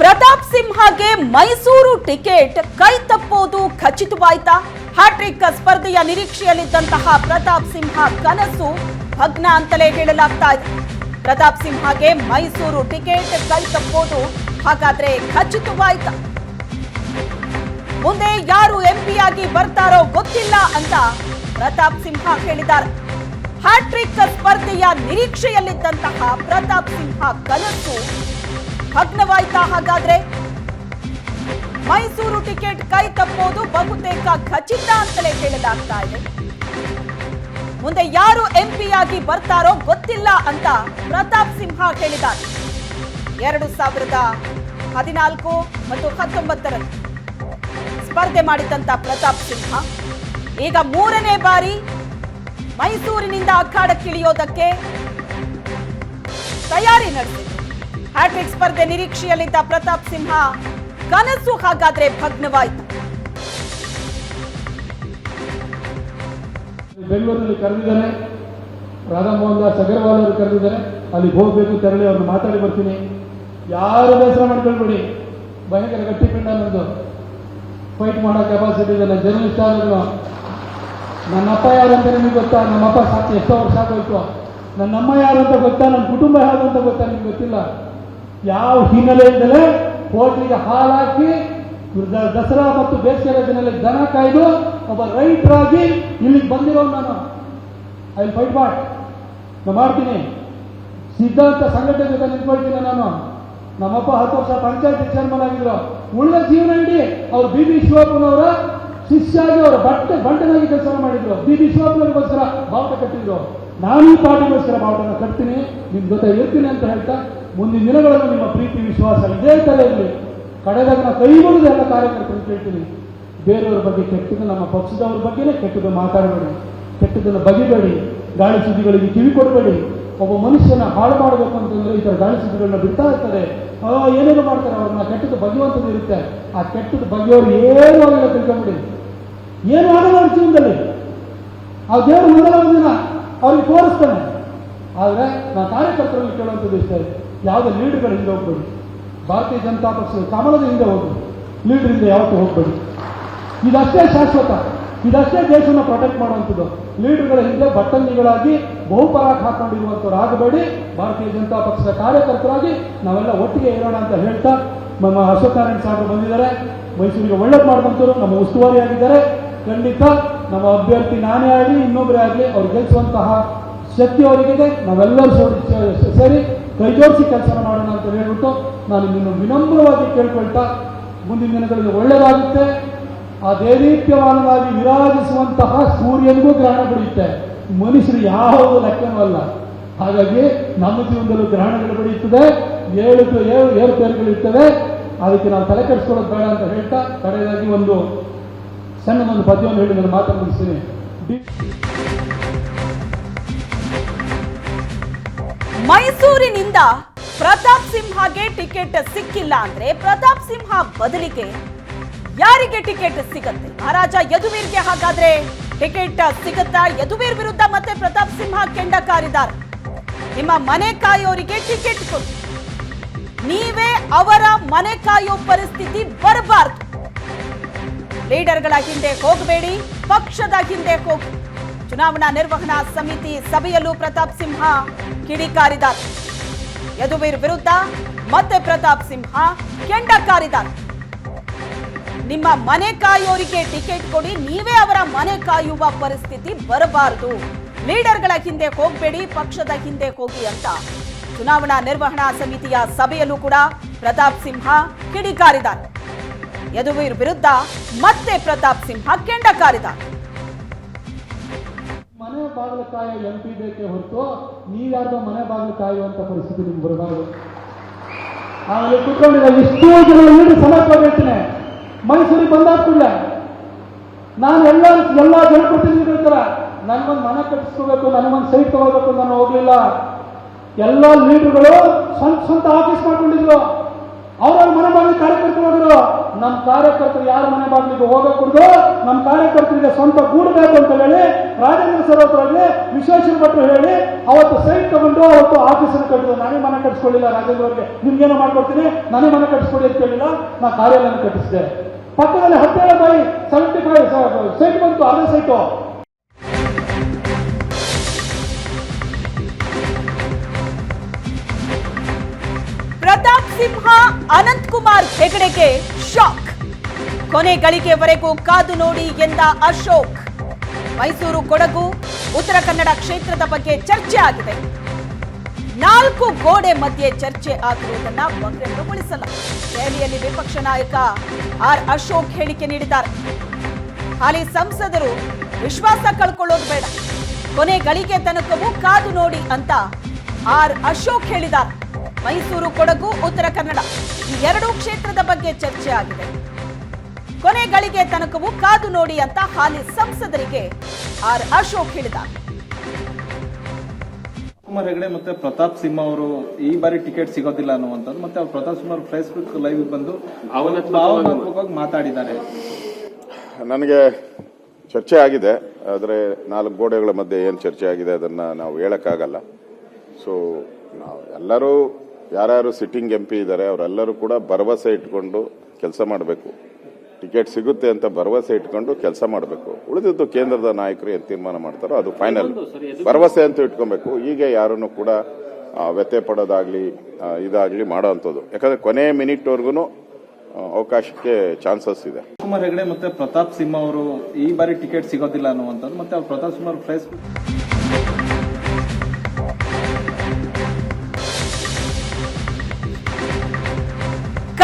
Pratap ಸಿಂಹಗೆ Mysuru ticket ಕೈ ತಪ್ಪೋದು ಖಚಿತವಾಯ್ತಾ? Hat trick ಸ್ಪರ್ಧೆಯ ನಿರೀಕ್ಷೆಯಲ್ಲಿದ್ದಂತಹ ಪ್ರತಾಪ್ ಸಿಂಹ ಕನಸು ಭಗ್ನ ಅಂತಲೇ ಹೇಳಲಾಗ್ತಾ ಇದೆ. ಪ್ರತಾಪ್ ಸಿಂಹಗೆ ಮೈಸೂರು ಟಿಕೆಟ್ ಕೈ ತಪ್ಪೋದು ಹಾಗಾದ್ರೆ ಖಚಿತವಾಯ್ತಾ? ಮುಂದೆ ಯಾರು ಎಂಪಿಯಾಗಿ ಬರ್ತಾರೋ ಗೊತ್ತಿಲ್ಲ ಅಂತ ಪ್ರತಾಪ್ ಸಿಂಹ ಹೇಳಿದ್ದಾರೆ. ಹ್ಯಾಟ್ರಿಕ್ ಸ್ಪರ್ಧೆಯ ನಿರೀಕ್ಷೆಯಲ್ಲಿದ್ದಂತಹ ಪ್ರತಾಪ್ ಸಿಂಹ ಕನಸು ಭಗ್ನವಾಯ್ತಾ ಹಾಗಾದ್ರೆ? ಮೈಸೂರು ಟಿಕೆಟ್ ಕೈ ತಪ್ಪೋದು ಬಹುತೇಕ ಖಚಿತ ಅಂತಲೇ ಹೇಳಲಾಗ್ತಾ ಇದೆ. ಮುಂದೆ ಯಾರು ಎಂಪಿಯಾಗಿ ಬರ್ತಾರೋ ಗೊತ್ತಿಲ್ಲ ಅಂತ ಪ್ರತಾಪ್ ಸಿಂಹ ಹೇಳಿದ್ದಾರೆ. ಎರಡು ಸಾವಿರದ ಹದಿನಾಲ್ಕು ಮತ್ತು ಹತ್ತೊಂಬತ್ತರಲ್ಲಿ ಸ್ಪರ್ಧೆ ಮಾಡಿದಂತ ಪ್ರತಾಪ್ ಸಿಂಹ. ಈಗ ಮೂರನೇ ಬಾರಿ ಮೈಸೂರಿನಿಂದ ಅಖಾಡಕ್ಕಿಳಿಯೋದಕ್ಕೆ ತಯಾರಿ ನಡೆಸಿದ್ರು ಹ್ಯಾಟ್ರಿಕ್ ಸ್ಪರ್ಧೆ ನಿರೀಕ್ಷೆಯಲ್ಲಿದ್ದ ಪ್ರತಾಪ್ ಸಿಂಹ ಕನಸು ಹಾಗಾದ್ರೆ ಭಗ್ನವಾಯಿತು. ಬೆಂಗಳೂರಿನಲ್ಲಿ ಕರೆದಿದ್ದಾರೆ ರಾಧಾ ಮೋಹನ್ ದಾಸ್ ಅವರು ಕರೆದಿದ್ದಾರೆ, ಅಲ್ಲಿಗೆ ಹೋಗಬೇಕು ತೆರಳಿ ಅವ್ರನ್ನ ಮಾತಾಡಿ ಬರ್ತೀನಿ. ಯಾರು ಬೇಸರ ಮಾಡ್ಕೊಳ್ಬೇಡಿ. ಭಯಂಕರ ಗಟ್ಟಿಪಿಂಡ ನಂದು ಫೈಟ್ ಮಾಡೋ ಕೆಪಾಸಿಟಿ ಇದೆ ಜರ್ನಲಿಸ್ಟ್ ಆದ್ರು ನನ್ನ ಅಪ್ಪ ಯಾರು ಅಂತ ನಿಮಗೆ ಗೊತ್ತಾ? ನಮ್ಮಪ್ಪ ಸಾಕು, ಎಷ್ಟೋ ವರ್ಷ ಆಗೋಯ್ತು. ನನ್ನ ಅಮ್ಮ ಯಾರು ಅಂತ ಗೊತ್ತಾ? ನನ್ನ ಕುಟುಂಬ ಯಾರು ಅಂತ ಗೊತ್ತಾ ನಿಮ್ಗೆ ಗೊತ್ತಿಲ್ಲ. ಯಾವ ಹಿನ್ನೆಲೆಯಿಂದಲೇ ಹೋಟ್ಲಿಗೆ ಹಾಲಾಕಿ ದಸರಾ ಮತ್ತು ಬೇಸಿಗೆ ರಜೆಯಲ್ಲಿ ದನ ಕಾಯ್ದು ಒಬ್ಬ ರೈಟರ್ ಆಗಿ ಇಲ್ಲಿಗೆ ಬಂದಿರೋ ನಾನು. ಐ ಫೈಟ್ ಮಾಡ್ ನಾನು ಮಾಡ್ತೀನಿ. ಸಿದ್ಧಾಂತ ಸಂಘಟನೆ ಜೊತೆ ನಿಂತ್ಕೊಳ್ತೀನಿ ನಾನು. ನಮ್ಮಪ್ಪ ಹತ್ತು ವರ್ಷ ಪಂಚಾಯತ್ ಚೇರ್ಮನ್ ಆಗಿದ್ರು. ಉಳಿದ ಜೀವನ ಇಡೀ ಅವ್ರು ಬಿ ಬಿ ಶಿವಪ್ಪನವರ ಶಿಷ್ಯಾಗಿ ಅವರ ಬಟ್ಟೆ ಬಂಟನಾಗಿ ಕೆಲಸ ಮಾಡಿದ್ರು. ಬಿ ಬಿ ಶಿವಪ್ಪನವರಿಗೋಸ್ಕರ ಬಾವುಟ ಕಟ್ಟಿದ್ರು. ನಾನು ಪಾಠಗೋಸ್ಕರ ಬಾವುಟನ ಕಟ್ತೀನಿ. ನಿಮ್ ಜೊತೆ ಇರ್ತೀನಿ ಅಂತ ಹೇಳ್ತಾ ಮುಂದಿನ ದಿನಗಳಲ್ಲಿ ನಿಮ್ಮ ಪ್ರೀತಿ, ವಿಶ್ವಾಸ ಇದೇ ತಲೆಯಲ್ಲಿ ಕಡೆದಾಗ ನಾವು ಕೈ ಮುಗಿದು ಎಲ್ಲ ಕಾರ್ಯಕರ್ತರು ಕೇಳ್ತೀನಿ. ಬೇರೆಯವ್ರ ಬಗ್ಗೆ ಕೆಟ್ಟದ್ದು ನಮ್ಮ ಪಕ್ಷದವ್ರ ಬಗ್ಗೆನೇ ಕೆಟ್ಟದ್ದು ಮಾತಾಡಬೇಡಿ. ಕೆಟ್ಟದನ್ನು ಬಗೆಬೇಡಿ. ಗಾಳಿ ಸುದ್ದಿಗಳಿಗೆ ಕಿವಿ ಕೊಡಬೇಡಿ. ಒಬ್ಬ ಮನುಷ್ಯನ ಹಾಳು ಮಾಡಬೇಕು ಅಂತಂದ್ರೆ ಈ ಥರ ಗಾಳಿ ಸುದ್ದಿಗಳನ್ನ ಬಿಡ್ತಾ ಇರ್ತಾರೆ. ಏನೇನು ಮಾಡ್ತಾರೆ ಅವ್ರನ್ನ ಕೆಟ್ಟದ್ದು ಬಗೆಯುವಂಥದ್ದು ಇರುತ್ತೆ. ಆ ಕೆಟ್ಟದ್ದು ಬಗೆಯವರು ಏನು ಆಗಿಲ್ಲ ತಿಳ್ಕೊಂಬಿಡಿ. ಏನು ಆಗಲ್ಲ ಅವ್ರ ಜೀವನದಲ್ಲಿ. ಆ ದೇವರು ಮುಂದೆ ದಿನ ಅವ್ರಿಗೆ ತೋರಿಸ್ತಾನೆ. ಆದರೆ ನಾನು ಕಾರ್ಯಕರ್ತರಲ್ಲಿ ಕೇಳುವಂಥದ್ದು ಇಷ್ಟ. ಇದೆ ಯಾವುದೇ ಲೀಡರ್ಗಳ ಹಿಂದೆ ಹೋಗ್ಬೇಡಿ. ಭಾರತೀಯ ಜನತಾ ಪಕ್ಷದ ಕಮಲದ ಹಿಂದೆ ಹೋಗ್ಬೇಡಿ. ಲೀಡರ್ ಹಿಂದೆ ಯಾವತ್ತೂ ಹೋಗ್ಬೇಡಿ. ಇದಷ್ಟೇ ಶಾಶ್ವತ. ಇದಷ್ಟೇ ದೇಶವನ್ನು ಪ್ರೊಟೆಕ್ಟ್ ಮಾಡುವಂಥದ್ದು. ಲೀಡರ್ಗಳ ಹಿಂದೆ ಬಟ್ಟಂಗಿಗಳಾಗಿ ಬಹುಪರಾಕ್ ಹಾಕೊಂಡಿರುವಂಥವ್ರು ಆಗಬೇಡಿ. ಭಾರತೀಯ ಜನತಾ ಪಕ್ಷದ ಕಾರ್ಯಕರ್ತರಾಗಿ ನಾವೆಲ್ಲ ಒಟ್ಟಿಗೆ ಇರೋಣ ಅಂತ ಹೇಳ್ತಾ ನಮ್ಮ ಅಶೋಕ್ ನಾರಾಯಣ್ ಸಾಹೇಬರು ಬಂದಿದ್ದಾರೆ. ಮೈಸೂರಿಗೆ ಒಳ್ಳೇದು ಮಾಡುವಂಥವ್ರು, ನಮ್ಮ ಉಸ್ತುವಾರಿಯಾಗಿದ್ದಾರೆ ಖಂಡಿತ ನಮ್ಮ ಅಭ್ಯರ್ಥಿ ನಾನೇ ಆಗಲಿ ಇನ್ನೊಬ್ಬರೇ ಆಗಲಿ ಅವ್ರು ಗೆಲ್ಲಿಸುವಂತಹ ಶಕ್ತಿ ಅವರಿಗಿದೆ ನಾವೆಲ್ಲರೂ ಸೇರಿ- ಕೈ ಜೋಡಿಸಿ ಕೆಲಸ ಮಾಡೋಣ ಅಂತ ಹೇಳ್ಬಿಟ್ಟು ನಾನು ನಿಮ್ಮನ್ನು ವಿನಮ್ರವಾಗಿ ಕೇಳ್ಕೊಳ್ತಾ ಮುಂದಿನ ದಿನಗಳಲ್ಲಿ ಒಳ್ಳೆಯದಾಗುತ್ತೆ. ಆ ದೇದೀಪ್ಯಮಾನವಾಗಿ ವಿರಾಜಿಸುವಂತಹ ಸೂರ್ಯನಿಗೂ ಗ್ರಹಣ ಬಿಡುತ್ತೆ ಮನುಷ್ಯರು ಯಾವುದು ಲೆಕ್ಕನೂ ಅಲ್ಲ. ಹಾಗಾಗಿ ನಮ್ಮ ಜೀವನದಲ್ಲೂ ಗ್ರಹಣಗಳು ಬಡಿಯುತ್ತದೆ. ಏಳು ಏಳು ಏಳು ಇರ್ತವೆ. ಅದಕ್ಕೆ ನಾವು ತಲೆ ಕೆಡಿಸ್ಕೊಳ್ಳೋದು ಬೇಡ ಅಂತ ಹೇಳ್ತಾ ಕಡೆಯದಾಗಿ ಒಂದು ಸಣ್ಣದೊಂದು ಪದ್ಯವನ್ನು ಹೇಳಿ ನಾನು ಮಾತನ್ನು ಮೈಸೂರಿನಿಂದ ಪ್ರತಾಪ್ ಸಿಂಹಗೆ ಟಿಕೆಟ್ ಸಿಕ್ಕಿಲ್ಲ ಅಂದ್ರೆ ಪ್ರತಾಪ್ ಸಿಂಹ ಬದಲಿಗೆ ಯಾರಿಗೆ ಟಿಕೆಟ್ ಸಿಗತ್ತೆ? ಮಹಾರಾಜ ಯದುವೀರ್ಗೆ ಹಾಗಾದ್ರೆ ಟಿಕೆಟ್ ಸಿಗುತ್ತಾ? ಯದುವೀರ್ ವಿರುದ್ಧ ಮತ್ತೆ ಪ್ರತಾಪ್ ಸಿಂಹ ಕೆಂಡ ಕಾರಿದ್ದಾರೆ. ನಿಮ್ಮ ಮನೆ ಕಾಯೋರಿಗೆ ಟಿಕೆಟ್ ಕೊಡಿ. ನೀವೇ ಅವರ ಮನೆ ಕಾಯೋ ಪರಿಸ್ಥಿತಿ ಬರಬಾರ್ದು. ಲೀಡರ್ಗಳ ಹಿಂದೆ ಹೋಗಬೇಡಿ, ಪಕ್ಷದ ಹಿಂದೆ ಹೋಗಿ. ಚುನಾವಣಾ ನಿರ್ವಹಣಾ ಸಮಿತಿ ಸಭೆಯಲ್ಲೂ ಪ್ರತಾಪ್ ಸಿಂಹ ಕಿಡಿಕಾರಿದ್ದಾರೆ ಯದುವೀರ್ ವಿರುದ್ಧ ಮತ್ತೆ ಪ್ರತಾಪ್ ಸಿಂಹ ಕೆಂಡ ಕಾರಿದ್ದಾರೆ ನಿಮ್ಮ ಮನೆ ಕಾಯೋರಿಗೆ ಟಿಕೆಟ್ ಕೊಡಿ, ನೀವೇ ಅವರ ಮನೆ ಕಾಯುವ ಪರಿಸ್ಥಿತಿ ಬರಬಾರದು. ಲೀಡರ್ಗಳ ಹಿಂದೆ ಹೋಗಬೇಡಿ, ಪಕ್ಷದ ಹಿಂದೆ ಹೋಗಿ ಅಂತ. ಚುನಾವಣಾ ನಿರ್ವಹಣಾ ಸಮಿತಿಯ ಸಭೆಯಲ್ಲೂ ಕೂಡ ಪ್ರತಾಪ್ ಸಿಂಹ ಕಿಡಿಕಾರಿದ್ದಾರೆ ಯದುವೀರ್ ವಿರುದ್ಧ ಮತ್ತೆ ಪ್ರತಾಪ್ ಸಿಂಹ ಕೆಂಡ ಕಾರಿದ್ದಾರೆ ಮನೆ ಬಾಗಿಲು ಕಾಯೋ ಎಂ ಪಿ ಬೇಕೇ ಹೊರತು ನೀವ್ಯಾರ್ದೋ ಮನೆ ಬಾಗಿಲು ಕಾಯುವಂತ ಪರಿಸ್ಥಿತಿ ನಿಮ್ಗೆ ಬರಬಾರದು. ಆಮೇಲೆ ಕುತ್ಕೊಂಡಿರೋ ಎಷ್ಟೋ ಜನ ಸಮರ್ಪ ಹೇಳ್ತೀನಿ ಮೈಸೂರಿಗೆ ಬಂದಾದ ಕೂಡಲೇ. ನಾನು ಎಲ್ಲ ಎಲ್ಲ ಜನಪ್ರತಿನಿಧಿಗಳ ತರ ನನ್ಗೊಂದು ಮನೆ ಕಟ್ಟಿಸ್ಕೋಬೇಕು, ನನಗೊಂದು ಸೈಟ್ ತಗೋಬೇಕು ನಾನು ಹೋಗ್ಲಿಲ್ಲ. ಎಲ್ಲ ಲೀಡರ್ಗಳು ಸ್ವಂತ ಸ್ವಂತ ಆಫೀಸ್ ಮಾಡ್ಕೊಂಡಿದ್ರು. ಅವ್ರವ್ರ ಮನೆ ಬಾಗಿಲು ಕಾರ್ಯಕರ್ತರು ಹೋದ್ರು. ನಮ್ಮ ಕಾರ್ಯಕರ್ತರು ಯಾರ ಮನೆ ಬಾಗಿಲಿಗೆ ಹೋಗಕೂಡದು ನಮ್ಮ ಕಾರ್ಯಕರ್ತರಿಗೆ ಸ್ವಂತ ಗೂಡು ಬೇಕು ಅಂತ ಹೇಳಿ, ರಾಜೇಂದ್ರ ಸರ್ ಹತ್ರ ಭಟ್ರು ಹೇಳಿ, ಅವತ್ತು ಸೈಟ್ ತಗೊಂಡು ಅವತ್ತು ಆಫೀಸನ್ನು ಕಟ್ಟಿದ್ರು. ನಾನೇ ಮನೆ ಕಟ್ಟಿಸ್ಕೊಳ್ಳಿಲ್ಲ ರಾಜೇಂದ್ರ ಅವ್ರಿಗೆ. ನಿಮ್ಗೇನೋ ಮಾಡ್ಕೊಡ್ತೀನಿ, ನಾನೇ ಮನೆ ಕಟ್ಟಿಸ್ಕೊಳ್ಳಿ ಅಂತ ಹೇಳಿಲ್ಲ ನಾ ಕಾರ್ಯಾಲಯ ಕಟ್ಟಿಸಿದೆ. ಪಕ್ಕದಲ್ಲಿ ಹತ್ತೇಳ ಬಾಯಿ ಸೆವೆಂಟಿ ಫೈವ್ ಸೈಟ್ ಬಂತು, ಅದೇ ಸೈಟು. ಪ್ರತಾಪ್ ಸಿಂಹ ಅನಂತ್ ಕುಮಾರ್ ಹೆಗಡೆಗೆ ಶಾಕ್. ಕೊನೆ ಗಳಿಗೆವರೆಗೂ ಕಾದು ನೋಡಿ ಎಂದ ಅಶೋಕ್. ಮೈಸೂರು ಕೊಡಗು, ಉತ್ತರ ಕನ್ನಡ ಕ್ಷೇತ್ರದ ಬಗ್ಗೆ ಚರ್ಚೆ ಆಗಿದೆ. ನಾಲ್ಕು ಗೋಡೆ ಮಧ್ಯೆ ಚರ್ಚೆ ಆಗಿರುವುದನ್ನ ಬಹಿರಂಗಗೊಳಿಸಲ್ಲ ದೆಹಲಿಯಲ್ಲಿ ವಿಪಕ್ಷ ನಾಯಕ ಆರ್ ಅಶೋಕ್ ಹೇಳಿಕೆ ನೀಡಿದ್ದಾರೆ. ಹಾಲಿ ಸಂಸದರು ವಿಶ್ವಾಸ ಕಳ್ಕೊಳ್ಳೋದು ಬೇಡ. ಕೊನೆ ಗಳಿಗೆ ತನಕವೂ ಕಾದು ನೋಡಿ ಅಂತ ಆರ್ ಅಶೋಕ್ ಹೇಳಿದ್ದಾರೆ. ಮೈಸೂರು ಕೊಡಗು ಉತ್ತರ ಕನ್ನಡ ಈ ಎರಡೂ ಕ್ಷೇತ್ರದ ಬಗ್ಗೆ ಚರ್ಚೆ ಆಗಿದೆ. ಕೊನೆ ಗಳಿಗೆ ತನಕವೂ ಕಾದು ನೋಡಿ ಅಂತ ಹಾಲಿ ಸಂಸದರಿಗೆ ಆರ್ ಅಶೋಕ್ ಹೇಳಿದ ಕುಮಾರ್ ಹೆಗಡೆ ಮತ್ತೆ ಪ್ರತಾಪ್ ಸಿಂಹ ಅವರು ಈ ಬಾರಿ ಟಿಕೆಟ್ ಸಿಗೋದಿಲ್ಲ ಅನ್ನುವಂಥದ್ದು ಮತ್ತೆ ಅವ್ರು ಪ್ರತಾಪ್ ಸಿಂಹ ಅವರು ಫೇಸ್ಬುಕ್ ಲೈವ್ ಬಂದು ಭಾವನಾತ್ಮಕವಾಗಿ ಮಾತಾಡಿದ್ದಾರೆ. ನನಗೆ ಚರ್ಚೆ ಆಗಿದೆ ಆದರೆ ನಾಲ್ಕು ಗೋಡೆಗಳ ಮಧ್ಯೆ ಏನು ಚರ್ಚೆ ಆಗಿದೆ ಅದನ್ನು ನಾವು ಹೇಳೋಕ್ಕಾಗಲ್ಲ. ಸೊ ನಾವು ಎಲ್ಲರೂ ಯಾರ್ಯಾರು ಸಿಟ್ಟಿಂಗ್ ಎಂ ಪಿ ಇದ್ದಾರೆ ಅವರೆಲ್ಲರೂ ಕೂಡ ಭರವಸೆ ಇಟ್ಕೊಂಡು ಕೆಲಸ ಮಾಡಬೇಕು. ಟಿಕೆಟ್ ಸಿಗುತ್ತೆ ಅಂತ ಭರವಸೆ ಇಟ್ಕೊಂಡು ಕೆಲಸ ಮಾಡಬೇಕು. ಉಳಿದಿದ್ದು ಕೇಂದ್ರದ ನಾಯಕರು ಏನು ತೀರ್ಮಾನ ಮಾಡ್ತಾರೋ ಅದು ಫೈನಲ್ ಭರವಸೆ ಅಂತ ಇಟ್ಕೊಬೇಕು. ಹೀಗೆ ಯಾರನ್ನು ಕೂಡ ವ್ಯತ್ಯ ವ್ಯಥೆ ಪಡೋದಾಗ್ಲಿ ಇದಾಗ್ಲಿ ಮಾಡೋ ಅಂಥದ್ದು ಯಾಕಂದ್ರೆ ಕೊನೆ ಮಿನಿಟ್ವರೆಗೂ ಅವಕಾಶಕ್ಕೆ ಚಾನ್ಸಸ್ ಇದೆ. ಕುಮಾರ್ ಹೆಗಡೆ ಮತ್ತೆ ಪ್ರತಾಪ್ ಸಿಂಹ ಅವರು ಈ ಬಾರಿ ಟಿಕೆಟ್ ಸಿಗೋದಿಲ್ಲ ಅನ್ನುವಂಥದ್ದು ಮತ್ತೆ ಅವ್ರು ಪ್ರತಾಪ್ ಸಿಂಹ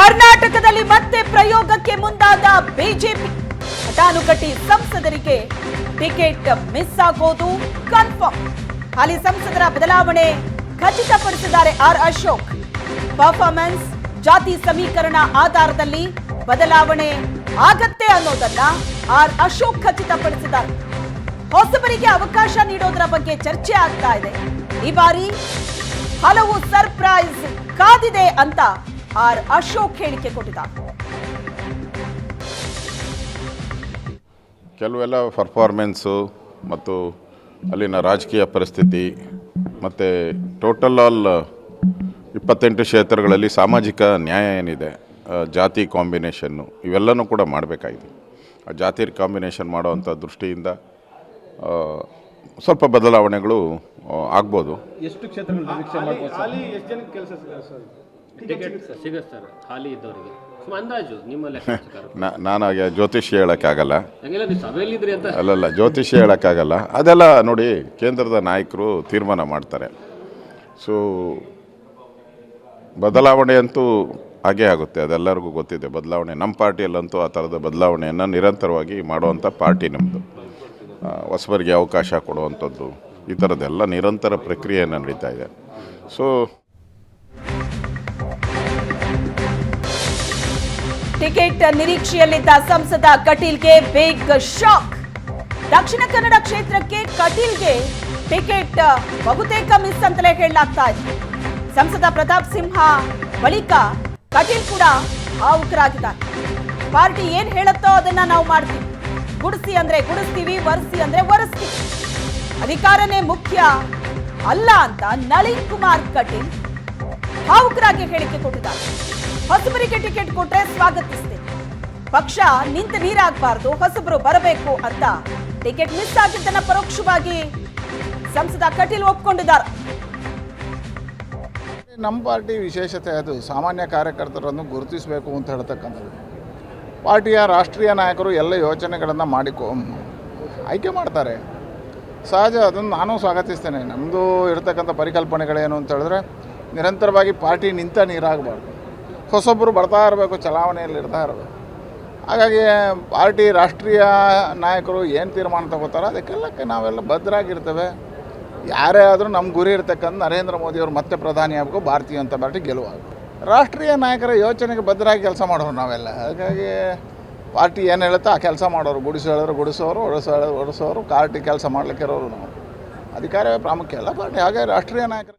ಕರ್ನಾಟಕದಲ್ಲಿ ಮತ್ತೆ ಪ್ರಯೋಗಕ್ಕೆ ಮುಂದಾದ ಬಿಜೆಪಿ. ಘಟಾನುಘಟಿ ಸಂಸದರಿಗೆ ಟಿಕೆಟ್ ಮಿಸ್ ಆಗೋದು ಕನ್ಫರ್ಮ್. ಹಾಲಿ ಸಂಸದರ ಬದಲಾವಣೆ ಖಚಿತಪಡಿಸಿದ್ದಾರೆ ಆರ್ ಅಶೋಕ್. ಪರ್ಫಾರ್ಮೆನ್ಸ್, ಜಾತಿ ಸಮೀಕರಣ ಆಧಾರದಲ್ಲಿ ಬದಲಾವಣೆ ಆಗತ್ತೆ ಅನ್ನೋದನ್ನ ಆರ್ ಅಶೋಕ್ ಖಚಿತಪಡಿಸಿದ್ದಾರೆ. ಹೊಸಬರಿಗೆ ಅವಕಾಶ ನೀಡೋದರ ಬಗ್ಗೆ ಚರ್ಚೆ ಆಗ್ತಾ ಇದೆ. ಈ ಬಾರಿ ಹಲವು ಸರ್ಪ್ರೈಸ್ ಕಾದಿದೆ ಅಂತ ಆರ್ ಅಶೋಕ್ ಹೇಳಿಕೆ ಕೊಟ್ಟಿದ್ದಾರೆ. ಕೆಲವೆಲ್ಲ ಪರ್ಫಾರ್ಮೆನ್ಸು ಮತ್ತು ಅಲ್ಲಿನ ರಾಜಕೀಯ ಪರಿಸ್ಥಿತಿ ಮತ್ತು ಟೋಟಲ್ ಆಲ್ ಇಪ್ಪತ್ತೆಂಟು ಕ್ಷೇತ್ರಗಳಲ್ಲಿ ಸಾಮಾಜಿಕ ನ್ಯಾಯ ಏನಿದೆ ಜಾತಿ ಕಾಂಬಿನೇಷನ್ನು ಇವೆಲ್ಲನೂ ಕೂಡ ಮಾಡಬೇಕಾಗಿದೆ. ಆ ಜಾತಿ ಕಾಂಬಿನೇಷನ್ ಮಾಡೋವಂಥ ದೃಷ್ಟಿಯಿಂದ ಸ್ವಲ್ಪ ಬದಲಾವಣೆಗಳು ಆಗ್ಬೋದು. ಎಷ್ಟು ಕ್ಷೇತ್ರಗಳು? ಟಿಕೆಟ್ ಸಿಗುತ್ತೆ? ಸರ್. ಖಾಲಿ ಇದ್ದವರಿಗೆ. ಸುಮ್ಮ ಅಂದಾಜು ನಿಮ್ಮ ಲೆಕ್ಕಾಚಾರ ನಾ- ನಾನಾಗೆ ಜ್ಯೋತಿಷ್ಯ ಹೇಳೋಕ್ಕಾಗಲ್ಲ. ಅಲ್ಲಲ್ಲ ಜ್ಯೋತಿಷ್ಯ ಹೇಳೋಕ್ಕಾಗಲ್ಲ. ಅದೆಲ್ಲ ನೋಡಿ ಕೇಂದ್ರದ ನಾಯಕರು ತೀರ್ಮಾನ ಮಾಡ್ತಾರೆ. ಸೊ ಬದಲಾವಣೆ ಅಂತೂ ಹಾಗೇ ಆಗುತ್ತೆ. ಅದೆಲ್ಲರಿಗೂ ಗೊತ್ತಿದೆ. ಬದಲಾವಣೆ ನಮ್ಮ ಪಾರ್ಟಿಯಲ್ಲಂತೂ ಆ ಥರದ ಬದಲಾವಣೆಯನ್ನು ನಿರಂತರವಾಗಿ ಮಾಡುವಂಥ ಪಾರ್ಟಿ ನಮ್ಮದು ಹೊಸಬರಿಗೆ ಅವಕಾಶ ಕೊಡುವಂಥದ್ದು ಈ ಥರದ್ದೆಲ್ಲ ನಿರಂತರ ಪ್ರಕ್ರಿಯೆಯನ್ನು ನಡೀತಾ ಇದೆ. ಸೊ ಟಿಕೆಟ್ ನಿರೀಕ್ಷೆಯಲ್ಲಿದ್ದ ಸಂಸದ ಕಟೀಲ್ಗೆ ಬಿಗ್ ಶಾಕ್ ದಕ್ಷಿಣ ಕನ್ನಡ ಕ್ಷೇತ್ರಕ್ಕೆ ಕಟೀಲ್ಗೆ ಟಿಕೆಟ್ ಬಹುತೇಕ ಮಿಸ್ ಅಂತಲೇ ಹೇಳಲಾಗ್ತಾ ಇದೆ. ಸಂಸದ ಪ್ರತಾಪ್ ಸಿಂಹ ಬಳಿಕ ಕಟೀಲ್ ಕೂಡ ಭಾವುಕರಾಗಿದ್ದಾರೆ ಪಾರ್ಟಿ ಏನ್ ಹೇಳುತ್ತೋ ಅದನ್ನ ನಾವು ಮಾಡ್ತೀವಿ. ಗುಡಿಸಿ ಅಂದ್ರೆ ಗುಡಿಸ್ತೀವಿ, ಒರೆಸಿ ಅಂದ್ರೆ ಒರೆಸ್ತೀವಿ. ಅಧಿಕಾರನೇ ಮುಖ್ಯ ಅಲ್ಲ ಅಂತ ನಳಿನ್ ಕುಮಾರ್ ಕಟೀಲ್ ಭಾವುಕರಾಗಿ ಹೇಳಿಕೆ ಕೊಟ್ಟಿದ್ದಾರೆ. ಹೊಸಬರಿಗೆ ಟಿಕೆಟ್ ಕೊಟ್ರೆ ಸ್ವಾಗತಿಸ್ತೇನೆ. ಪಕ್ಷ ನಿಂತ ನೀರಾಗಬಾರ್ದು, ಹೊಸಬರು ಬರಬೇಕು ಅಂತ. ಟಿಕೆಟ್ ಮಿಸ್ ಆಗಿದ್ದನ್ನ ಪರೋಕ್ಷವಾಗಿ ಸಂಸದ ಕಟೀಲ್ ಒಪ್ಕೊಂಡಿದ್ದಾರೆ. ನಮ್ಮ ಪಾರ್ಟಿ ವಿಶೇಷತೆ ಅದು, ಸಾಮಾನ್ಯ ಕಾರ್ಯಕರ್ತರನ್ನು ಗುರುತಿಸಬೇಕು ಅಂತ ಹೇಳ್ತಕ್ಕಂಥದ್ದು. ಪಾರ್ಟಿಯ ರಾಷ್ಟ್ರೀಯ ನಾಯಕರು ಎಲ್ಲ ಯೋಚನೆಗಳನ್ನು ಮಾಡಿಕೊ ಆಯ್ಕೆ ಮಾಡ್ತಾರೆ. ಸಹಜ, ಅದನ್ನು ನಾನು ಸ್ವಾಗತಿಸ್ತೇನೆ. ನಮ್ಮದು ಇರತಕ್ಕಂಥ ಪರಿಕಲ್ಪನೆಗಳೇನು ಅಂತ ಹೇಳಿದ್ರೆ, ನಿರಂತರವಾಗಿ ಪಾರ್ಟಿ ನಿಂತ ನೀರಾಗಬಾರ್ದು. ಹೊಸೊಬ್ಬರು ಬರ್ತಾ ಇರಬೇಕು, ಚಲಾವಣೆಯಲ್ಲಿ ಇರ್ತಾ ಇರಬೇಕು. ಹಾಗಾಗಿ ಪಾರ್ಟಿ ರಾಷ್ಟ್ರೀಯ ನಾಯಕರು ಏನು ತೀರ್ಮಾನ ತಗೋತಾರೋ ಅದಕ್ಕೆಲ್ಲಕ್ಕೆ ನಾವೆಲ್ಲ ಭದ್ರಾಗಿರ್ತೇವೆ. ಯಾರೇ ಆದರೂ ನಮ್ಮ ಗುರಿ ಇರ್ತಕ್ಕಂಥ ನರೇಂದ್ರ ಮೋದಿಯವರು ಮತ್ತೆ ಪ್ರಧಾನಿ ಆಗಬೇಕು, ಭಾರತೀಯ ಜನತಾ ಪಾರ್ಟಿ ಗೆಲುವಾಗಬೇಕು ರಾಷ್ಟ್ರೀಯ ನಾಯಕರ ಯೋಚನೆಗೆ ಭದ್ರಾಗಿ ಕೆಲಸ ಮಾಡೋರು ನಾವೆಲ್ಲ. ಹಾಗಾಗಿ ಪಾರ್ಟಿ ಏನು ಹೇಳುತ್ತೋ ಆ ಕೆಲಸ ಮಾಡೋರು ಗುಡಿಸು ಹೇಳಿದ್ರು ಗುಡಿಸೋರು ಒಡಿಸೋ ಹೇಳಿದ್ರು ಒಡಿಸೋರು ಪಾರ್ಟಿ ಕೆಲಸ ಮಾಡ್ಲಿಕ್ಕೆ ಇರೋರು ನಾವು. ಅಧಿಕಾರವೇ ಪ್ರಾಮುಖ್ಯ ಅಲ್ಲ ಪಾರ್ಟಿ. ಹಾಗೆ ರಾಷ್ಟ್ರೀಯ ನಾಯಕರು